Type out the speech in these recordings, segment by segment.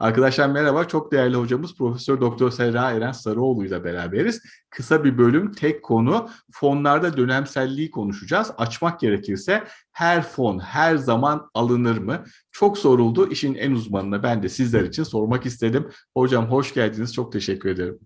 Arkadaşlar merhaba. Çok değerli hocamız Profesör Doktor Serra Eren Sarıoğlu ile beraberiz. Kısa bir bölüm, tek konu fonlarda dönemselliği konuşacağız. Açmak gerekirse her fon her zaman alınır mı? Çok soruldu. İşin en uzmanına ben de sizler için sormak istedim. Hocam hoş geldiniz. Çok teşekkür ederim.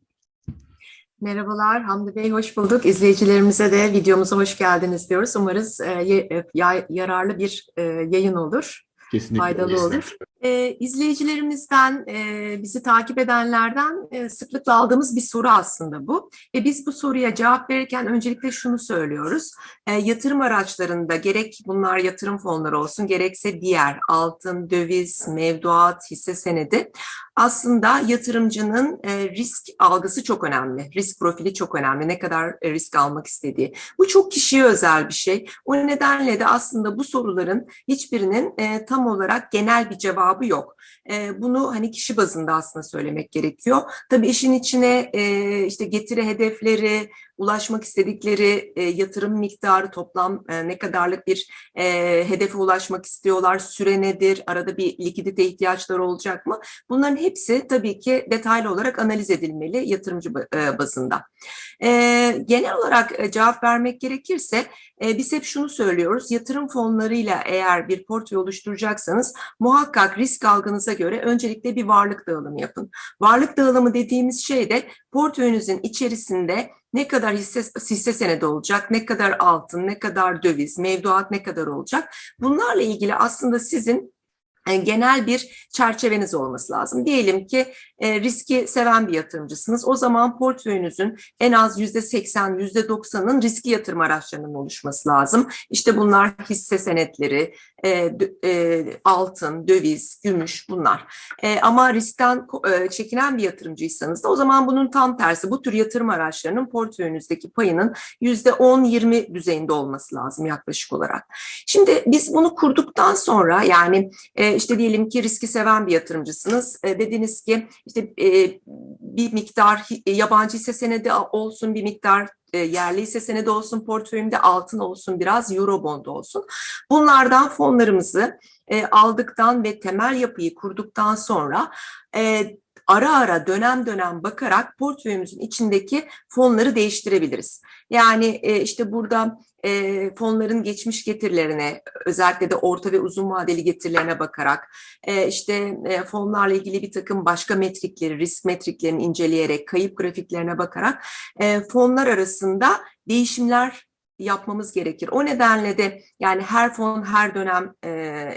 Merhabalar Hamdi Bey, hoş bulduk. İzleyicilerimize de videomuza hoş geldiniz diyoruz. Umarız e, yararlı bir e, yayın olur. Kesinlikle. Faydalı olur. E, izleyicilerimizden, e, bizi takip edenlerden e, sıklıkla aldığımız bir soru aslında bu. Ve biz bu soruya cevap verirken öncelikle şunu söylüyoruz. E, yatırım araçlarında gerek bunlar yatırım fonları olsun, gerekse diğer altın, döviz, mevduat, hisse senedi aslında yatırımcının e, risk algısı çok önemli. Risk profili çok önemli. Ne kadar e, risk almak istediği. Bu çok kişiye özel bir şey. O nedenle de aslında bu soruların hiçbirinin e, tam olarak genel bir cevabı yok. E, bunu hani kişi bazında aslında söylemek gerekiyor. Tabii işin içine e, işte getiri hedefleri, ulaşmak istedikleri e, yatırım miktarı toplam e, ne kadarlık bir e, hedefe ulaşmak istiyorlar, süre nedir, arada bir likidite ihtiyaçları olacak mı? Bunların hepsi tabii ki detaylı olarak analiz edilmeli yatırımcı e, bazında. E, genel olarak e, cevap vermek gerekirse e, biz hep şunu söylüyoruz, yatırım fonlarıyla eğer bir portföy oluşturacaksanız muhakkak risk algınıza göre öncelikle bir varlık dağılımı yapın. Varlık dağılımı dediğimiz şey de portföyünüzün içerisinde ne kadar hisse, hisse senedi olacak, ne kadar altın, ne kadar döviz, mevduat ne kadar olacak. Bunlarla ilgili aslında sizin e, genel bir çerçeveniz olması lazım. Diyelim ki e, riski seven bir yatırımcısınız. O zaman portföyünüzün en az %80, %90'ın riski yatırım araçlarının oluşması lazım. İşte bunlar hisse senetleri, e, e, altın, döviz, gümüş bunlar. E, ama riskten e, çekinen bir yatırımcıysanız da o zaman bunun tam tersi. Bu tür yatırım araçlarının portföyünüzdeki payının %10-20 düzeyinde olması lazım yaklaşık olarak. Şimdi biz bunu kurduktan sonra yani e, işte diyelim ki riski seven bir yatırımcısınız. E, dediniz ki işte e, bir miktar yabancı hisse senedi olsun, bir miktar e, yerli hisse senedi olsun, portföyümde altın olsun, biraz eurobond olsun. Bunlardan fonlarımızı e, aldıktan ve temel yapıyı kurduktan sonra e, ara ara dönem dönem bakarak portföyümüzün içindeki fonları değiştirebiliriz. Yani e, işte burada e, fonların geçmiş getirilerine özellikle de orta ve uzun vadeli getirilerine bakarak e, işte e, fonlarla ilgili bir takım başka metrikleri, risk metriklerini inceleyerek, kayıp grafiklerine bakarak e, fonlar arasında değişimler yapmamız gerekir. O nedenle de yani her fon her dönem e,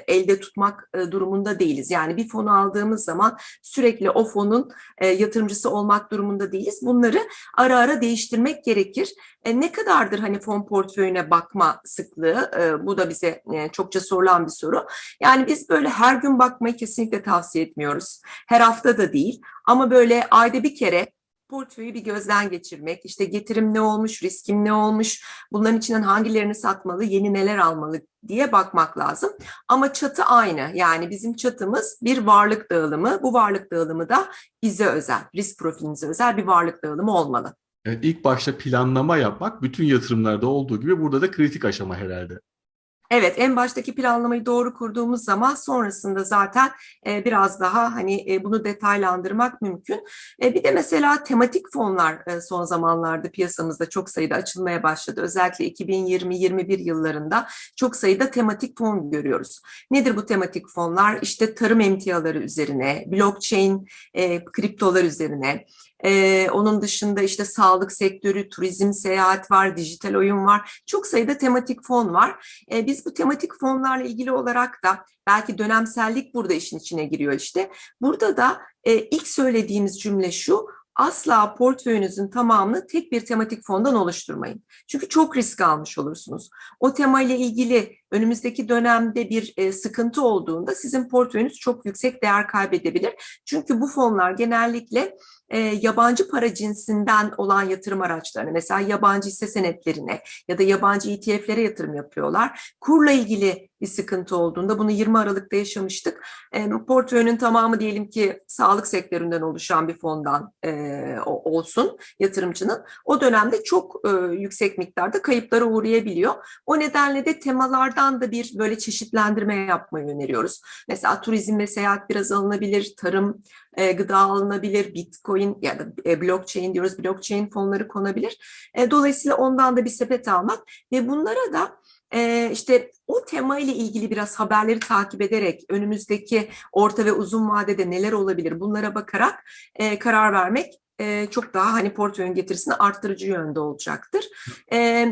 elde tutmak e, durumunda değiliz. Yani bir fonu aldığımız zaman sürekli o fonun e, yatırımcısı olmak durumunda değiliz. Bunları ara ara değiştirmek gerekir. E, ne kadardır hani fon portföyüne bakma sıklığı? E, bu da bize e, çokça sorulan bir soru. Yani biz böyle her gün bakmayı kesinlikle tavsiye etmiyoruz. Her hafta da değil ama böyle ayda bir kere portföyü bir gözden geçirmek, işte getirim ne olmuş, riskim ne olmuş, bunların içinden hangilerini satmalı, yeni neler almalı diye bakmak lazım. Ama çatı aynı. Yani bizim çatımız bir varlık dağılımı. Bu varlık dağılımı da bize özel, risk profilimize özel bir varlık dağılımı olmalı. Evet, ilk başta planlama yapmak bütün yatırımlarda olduğu gibi burada da kritik aşama herhalde. Evet, en baştaki planlamayı doğru kurduğumuz zaman sonrasında zaten e, biraz daha hani e, bunu detaylandırmak mümkün. E, bir de mesela tematik fonlar son zamanlarda piyasamızda çok sayıda açılmaya başladı. Özellikle 2020-21 yıllarında çok sayıda tematik fon görüyoruz. Nedir bu tematik fonlar? İşte tarım emtiaları üzerine, blockchain, kriptolar üzerine, ee, onun dışında işte sağlık sektörü, turizm, seyahat var, dijital oyun var. Çok sayıda tematik fon var. Ee, biz bu tematik fonlarla ilgili olarak da belki dönemsellik burada işin içine giriyor işte. Burada da e, ilk söylediğimiz cümle şu, asla portföyünüzün tamamını tek bir tematik fondan oluşturmayın. Çünkü çok risk almış olursunuz. O tema ile ilgili önümüzdeki dönemde bir e, sıkıntı olduğunda sizin portföyünüz çok yüksek değer kaybedebilir. Çünkü bu fonlar genellikle e, yabancı para cinsinden olan yatırım araçlarını mesela yabancı hisse senetlerine ya da yabancı ETF'lere yatırım yapıyorlar. Kurla ilgili bir sıkıntı olduğunda bunu 20 Aralık'ta yaşamıştık. E, portföyünün tamamı diyelim ki sağlık sektöründen oluşan bir fondan e, olsun yatırımcının. O dönemde çok e, yüksek miktarda kayıplara uğrayabiliyor. O nedenle de temalardan da bir böyle çeşitlendirme yapmayı öneriyoruz. Mesela turizm ve seyahat biraz alınabilir, tarım, e, gıda alınabilir, bitcoin ya da e, blockchain diyoruz, blockchain fonları konabilir. E, dolayısıyla ondan da bir sepet almak ve bunlara da e, işte o tema ile ilgili biraz haberleri takip ederek önümüzdeki orta ve uzun vadede neler olabilir bunlara bakarak e, karar vermek e, çok daha hani portföyün getirisini arttırıcı yönde olacaktır. E,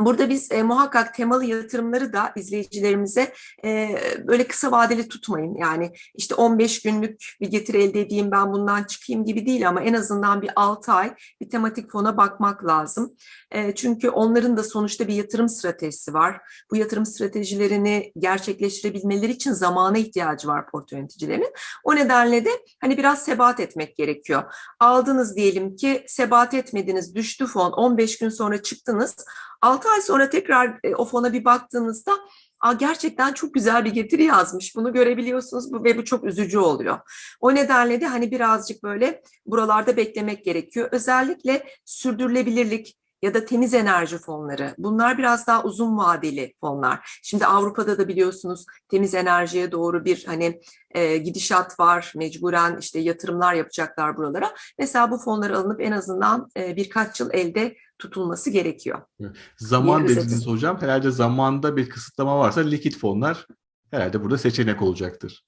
Burada biz e, muhakkak temalı yatırımları da izleyicilerimize e, böyle kısa vadeli tutmayın. Yani işte 15 günlük bir getiri elde edeyim ben bundan çıkayım gibi değil ama en azından bir 6 ay bir tematik fona bakmak lazım. E, çünkü onların da sonuçta bir yatırım stratejisi var. Bu yatırım stratejilerini gerçekleştirebilmeleri için zamana ihtiyacı var portföy yöneticilerinin. O nedenle de hani biraz sebat etmek gerekiyor. Aldınız diyelim ki sebat etmediniz düştü fon 15 gün sonra çıktınız 6 ay sonra tekrar e, o fona bir baktığınızda Aa, gerçekten çok güzel bir getiri yazmış. Bunu görebiliyorsunuz bu, ve bu çok üzücü oluyor. O nedenle de hani birazcık böyle buralarda beklemek gerekiyor. Özellikle sürdürülebilirlik, ya da temiz enerji fonları. Bunlar biraz daha uzun vadeli fonlar. Şimdi Avrupa'da da biliyorsunuz temiz enerjiye doğru bir hani e, gidişat var. Mecburen işte yatırımlar yapacaklar buralara. Mesela bu fonlar alınıp en azından e, birkaç yıl elde tutulması gerekiyor. Zaman dediniz hocam. Herhalde zamanda bir kısıtlama varsa likit fonlar herhalde burada seçenek olacaktır.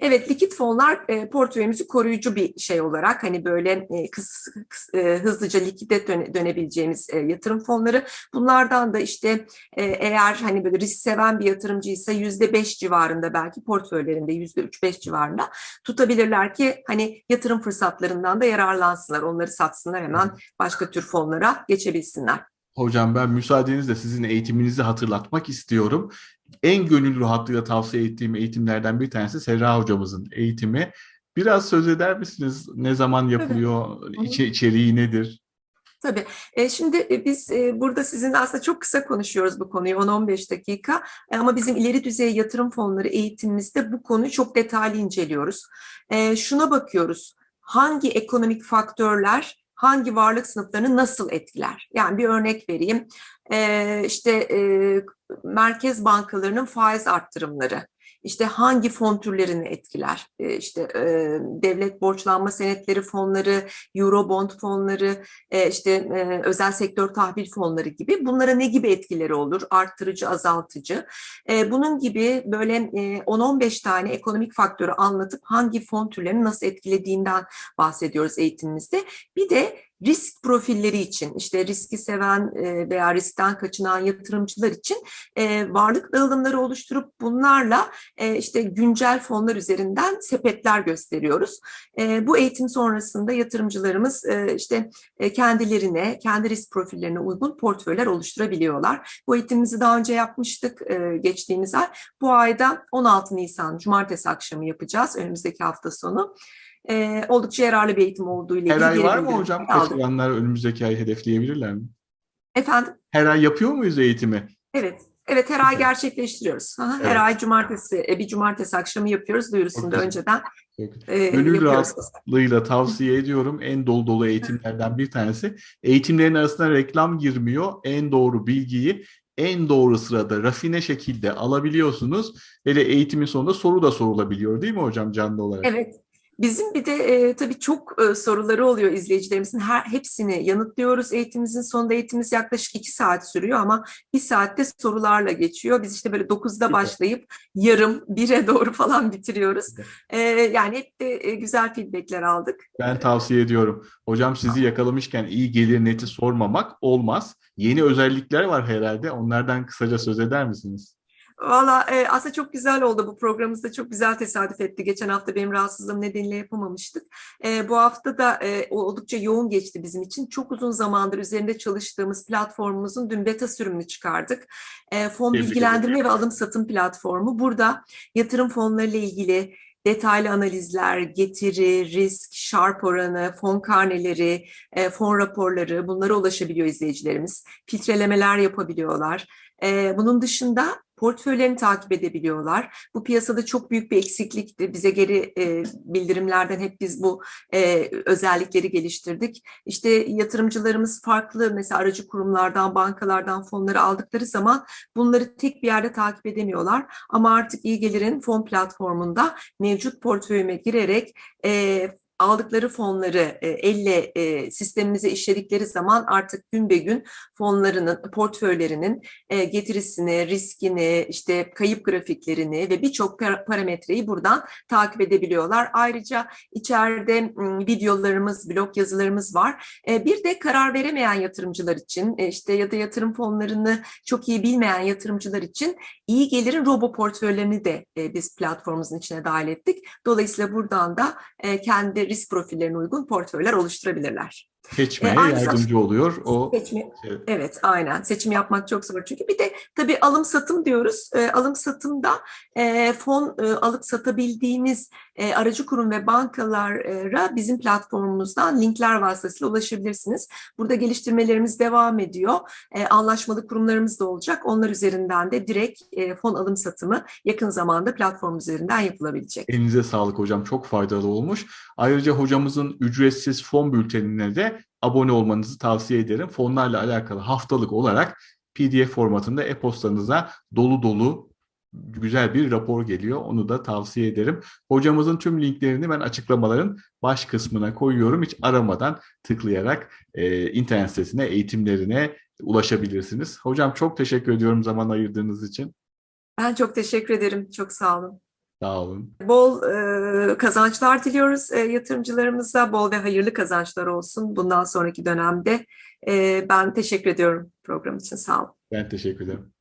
Evet, likit fonlar e, portföyümüzü koruyucu bir şey olarak hani böyle e, kıs, kıs, e, hızlıca likide döne, dönebileceğimiz e, yatırım fonları. Bunlardan da işte e, eğer hani böyle risk seven bir yatırımcıysa yüzde beş civarında belki portföylerinde yüzde üç beş civarında tutabilirler ki hani yatırım fırsatlarından da yararlansınlar. Onları satsınlar hemen başka tür fonlara geçebilsinler. Hocam ben müsaadenizle sizin eğitiminizi hatırlatmak istiyorum. En gönül rahatlığıyla tavsiye ettiğim eğitimlerden bir tanesi Serra hocamızın eğitimi. Biraz söz eder misiniz? Ne zaman yapılıyor? İçi, içeriği nedir? Tabii. E, şimdi e, biz e, burada sizinle aslında çok kısa konuşuyoruz bu konuyu 10-15 dakika e, ama bizim ileri düzey yatırım fonları eğitimimizde bu konuyu çok detaylı inceliyoruz. E, şuna bakıyoruz. Hangi ekonomik faktörler hangi varlık sınıflarını nasıl etkiler? Yani bir örnek vereyim. Ee, işte e, merkez bankalarının faiz arttırımları işte hangi fon türlerini etkiler? E, işte e, devlet borçlanma senetleri fonları, Eurobond fonları, e, işte e, özel sektör tahvil fonları gibi bunlara ne gibi etkileri olur? Arttırıcı, azaltıcı. E, bunun gibi böyle e, 10-15 tane ekonomik faktörü anlatıp hangi fon türlerini nasıl etkilediğinden bahsediyoruz eğitimimizde. Bir de risk profilleri için işte riski seven e, veya riskten kaçınan yatırımcılar için e, varlık dağılımları oluşturup bunlarla e, işte güncel fonlar üzerinden sepetler gösteriyoruz. Bu eğitim sonrasında yatırımcılarımız işte kendilerine, kendi risk profillerine uygun portföyler oluşturabiliyorlar. Bu eğitimimizi daha önce yapmıştık geçtiğimiz ay. Bu ayda 16 Nisan Cumartesi akşamı yapacağız önümüzdeki hafta sonu e, oldukça yararlı bir eğitim olduğu ile ilgili. Her ay var mı hocam? Katılanlar önümüzdeki ay hedefleyebilirler mi? Efendim? Her ay yapıyor muyuz eğitimi? Evet. Evet her ay gerçekleştiriyoruz. Evet. Her ay cumartesi, e, bir cumartesi akşamı yapıyoruz. Duyurusunu da önceden e, Gönül rahatlığıyla tavsiye ediyorum. En dolu dolu eğitimlerden bir tanesi. Eğitimlerin arasında reklam girmiyor. En doğru bilgiyi en doğru sırada rafine şekilde alabiliyorsunuz. Ve eğitimin sonunda soru da sorulabiliyor değil mi hocam canlı olarak? Evet. Bizim bir de e, tabii çok e, soruları oluyor izleyicilerimizin. Her hepsini yanıtlıyoruz. Eğitimimizin sonunda eğitimimiz yaklaşık iki saat sürüyor ama bir saatte sorularla geçiyor. Biz işte böyle dokuzda başlayıp yarım bire doğru falan bitiriyoruz. E, yani hep de e, güzel feedbackler aldık. Ben tavsiye ediyorum. Hocam sizi yakalamışken iyi gelir neti sormamak olmaz. Yeni özellikler var herhalde. Onlardan kısaca söz eder misiniz? Valla e, aslında çok güzel oldu bu programımızda çok güzel tesadüf etti. Geçen hafta benim rahatsızlığım nedeniyle yapamamıştık. E, bu hafta da e, oldukça yoğun geçti bizim için. Çok uzun zamandır üzerinde çalıştığımız platformumuzun dün beta sürümünü çıkardık. E, fon Tebrik bilgilendirme ederim. ve alım satım platformu. Burada yatırım fonlarıyla ilgili detaylı analizler, getiri, risk, şarp oranı, fon karneleri, e, fon raporları bunlara ulaşabiliyor izleyicilerimiz. Filtrelemeler yapabiliyorlar. E, bunun dışında portföylerini takip edebiliyorlar. Bu piyasada çok büyük bir eksiklikti. Bize geri e, bildirimlerden hep biz bu e, özellikleri geliştirdik. İşte yatırımcılarımız farklı mesela aracı kurumlardan, bankalardan fonları aldıkları zaman bunları tek bir yerde takip edemiyorlar. Ama artık iyi gelirin fon platformunda mevcut portföyüme girerek e, aldıkları fonları e, elle e, sistemimize işledikleri zaman artık gün be gün fonlarının, portföylerinin e, getirisini, riskini, işte kayıp grafiklerini ve birçok par- parametreyi buradan takip edebiliyorlar. Ayrıca içeride m, videolarımız, blog yazılarımız var. E, bir de karar veremeyen yatırımcılar için e, işte ya da yatırım fonlarını çok iyi bilmeyen yatırımcılar için iyi gelirin robo portföylerini de e, biz platformumuzun içine dahil ettik. Dolayısıyla buradan da e, kendi risk profillerine uygun portföyler oluşturabilirler. Seçmeye E, yardımcı oluyor. O Seçimi, Evet. evet aynen seçim yapmak çok zor çünkü bir de tabii alım satım diyoruz. E, alım satımda e, fon e, alıp satabildiğiniz e, aracı kurum ve bankalara bizim platformumuzdan linkler vasıtasıyla ulaşabilirsiniz. Burada geliştirmelerimiz devam ediyor. E, anlaşmalı kurumlarımız da olacak. Onlar üzerinden de direkt e, fon alım satımı yakın zamanda platform üzerinden yapılabilecek. Elinize sağlık hocam. Çok faydalı olmuş. Ayrıca hocamızın ücretsiz fon bültenine de abone olmanızı tavsiye ederim. Fonlarla alakalı haftalık olarak PDF formatında e-postanıza dolu dolu güzel bir rapor geliyor. Onu da tavsiye ederim. Hocamızın tüm linklerini ben açıklamaların baş kısmına koyuyorum. Hiç aramadan tıklayarak e, internet sitesine, eğitimlerine ulaşabilirsiniz. Hocam çok teşekkür ediyorum zaman ayırdığınız için. Ben çok teşekkür ederim. Çok sağ olun. Sağ olun. Bol e, kazançlar diliyoruz e, yatırımcılarımıza. Bol ve hayırlı kazançlar olsun bundan sonraki dönemde. E, ben teşekkür ediyorum program için. Sağ olun. Ben teşekkür ederim.